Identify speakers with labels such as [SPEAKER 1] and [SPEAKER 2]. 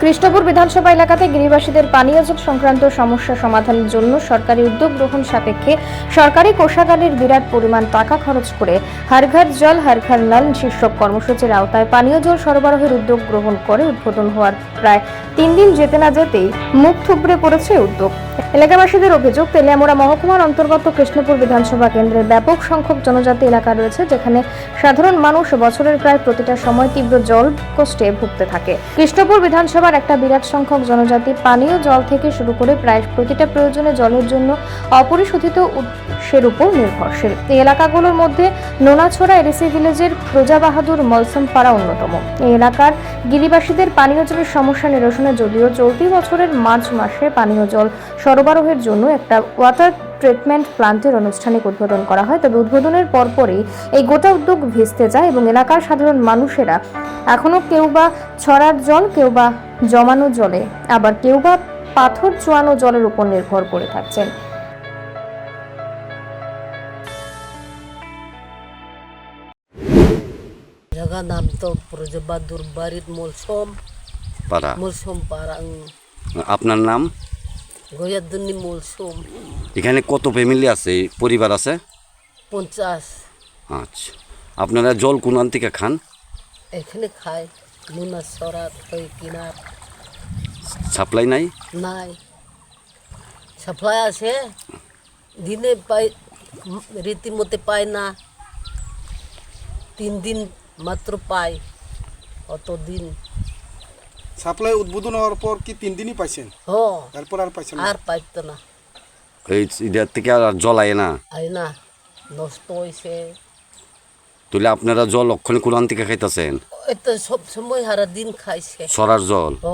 [SPEAKER 1] কৃষ্ণপুর বিধানসভা এলাকাতে গিরিবাসীদের পানীয় জল সংক্রান্ত সমস্যা সমাধানের জন্য সরকারি উদ্যোগ গ্রহণ সাপেক্ষে সরকারি কোষাগারের বিরাট পরিমাণ টাকা খরচ করে হর ঘর জল হর ঘর নল শীর্ষক কর্মসূচির আওতায় পানীয় জল সরবরাহের উদ্যোগ গ্রহণ করে উদ্বোধন হওয়ার প্রায় তিন দিন যেতে না যেতেই মুখ থুবড়ে পড়েছে উদ্যোগ। এলাকাবাসীদের অভিযোগ, তেলিয়ামোড়া মহকুমার অন্তর্গত কৃষ্ণপুর বিধানসভা কেন্দ্রের ব্যাপক সংখ্যক জনজাতি এলাকা রয়েছে যেখানে সাধারণ মানুষ বছরের প্রায় প্রতিটা সময় তীব্র জল কষ্টে ভুগতে থাকে। কৃষ্ণপুর বিধানসভার একটা বিরাট সংখ্যক জনজাতি পানীয় জল থেকে শুরু করে প্রায় প্রতিটা প্রয়োজনে জলের জন্য অপরিশোধিত উৎসের উপর নির্ভরশীল। এই এলাকাগুলোর মধ্যে নোনাছড়া এডিসি ভিলেজের মলসম পাড়া অন্যতম। এই এলাকার গিরিবাসীদের পানীয় জলের সমস্যা নিরসনে যদিও চলতি বছরের মার্চ মাসে পানীয় জল সরবরাহের জন্য একটা ওয়াটার ট্রিটমেন্ট প্লান্টের আনুষ্ঠানিক উদ্বোধন করা হয়। তবে উদ্বোধনের পরপরই এই গোটা উদ্যোগ ভেস্তে যায় এবং এলাকার সাধারণ মানুষেরা এখনও কেউ বা ছড়ার জল কেউ বা জমানো জলে আবার কেউ বা পাথর চোয়ানো জলের উপর নির্ভর করে থাকছেন।
[SPEAKER 2] জায়গা নাম তো প্রজবাদুর বাড়ির মলসম।
[SPEAKER 3] পাড়া।
[SPEAKER 2] মলসম পাড়াং
[SPEAKER 3] আপনার নাম?
[SPEAKER 2] গয়াদুনি মলসম
[SPEAKER 3] এখানে কত ফ্যামিলি আছে? পরিবার আছে?
[SPEAKER 2] পঞ্চাশ।
[SPEAKER 3] আচ্ছা। আপনারা জল কোন থেকে খান?
[SPEAKER 2] এখানে খায় নুনা সরাত হয়ে কিনার
[SPEAKER 3] সাপ্লাই নাই?
[SPEAKER 2] নাই। সাপ্লাই আছে। দিনে পাই রীতিমতে পায় না। তিন দিন মাত্র পায় অত দিন
[SPEAKER 4] সাপ্লাই উদ্বোধন হওয়ার পর কি তিন দিনই পাইছেন?
[SPEAKER 2] হ।
[SPEAKER 4] তারপর আর পাইছেন?
[SPEAKER 2] আর পাইতো না।
[SPEAKER 3] এই ইদার থেকে আর জল আয় না?
[SPEAKER 2] আয় না। নষ্ট হয়েছে
[SPEAKER 3] তাহলে আপনারা জল অক্ষণে কোরআন থেকে খাইতেছেন?
[SPEAKER 2] সব সময় সারা দিন খাইছে।
[SPEAKER 3] সরার জল?
[SPEAKER 2] হ।